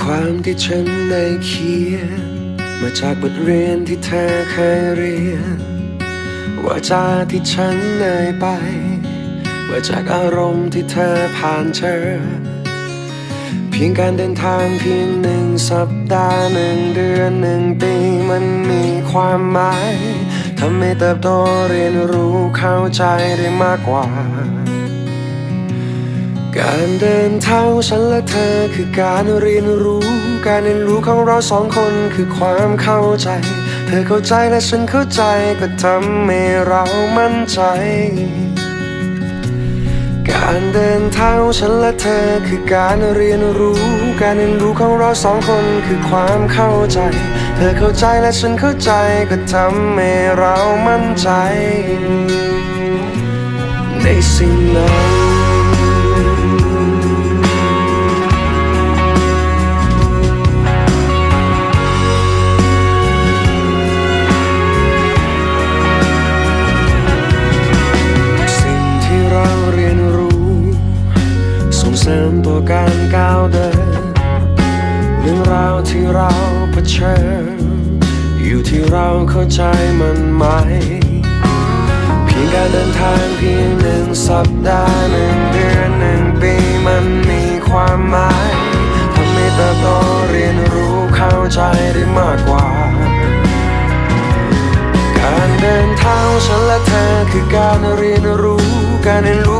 ความที่ฉันได้เขียน มาจากบทเรียนที่เธอเคยเรียน ว่าจาที่ฉันเอ่ยไปว่าจากอารมณ์ที่เธอผ่านเจอเพียงการเดินทางเพียงหนึ่งสัปดาห์หนึ่งเดือนหนึ่งปีมันมีความหมายทำให้เติบโตเรียนรู้เข้าใจได้มากกว่า การเดินทางฉันและเธอคือการเรียนรู้ การเรียนรู้ของเราสองคนคือความเข้าใจ เธอเข้าใจและฉันเข้าใจก็ทำให้เรามั่นใจ การเดินทางฉันและเธอคือการเรียนรู้ การเรียนรู้ของเราสองคนคือความเข้าใจ เธอเข้าใจและฉันเข้าใจก็ทำให้เรามั่นใจ ในสิ่งนั้น ริมต่อการก้าวเดินเรื่องราวที่เราเผชิญอยู่ที่เราเข้าใจมันไหม เพียงการเดินทางเพียงหนึ่งสัปดาห์หนึ่งเดือนหนึ่งปีมันมีความหมายทำให้เติบโตเรียนรู้เข้าใจได้มากกว่า การเดินทางฉันและเธอคือการเรียนรู้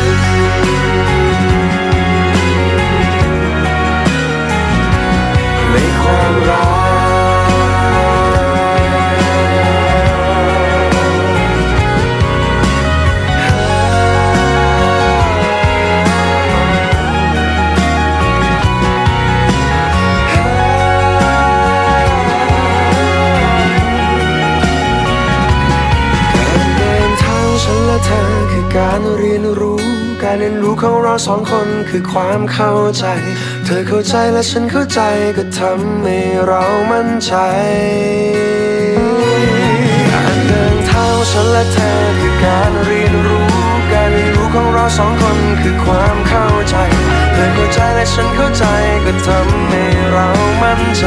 น การเรียนรู้ การเรียนรู้ของเราสองคนคือความเข้าใจ เธอเข้าใจและฉันเข้าใจก็ทำให้เรามั่นใจการเดินเท้าฉันและเธอคือการเรียนรู้ การเรียนรู้ของเราสองคนคือความเข้าใจ เธอเข้าใจและฉันเข้าใจก็ทำให้เรามั่นใจ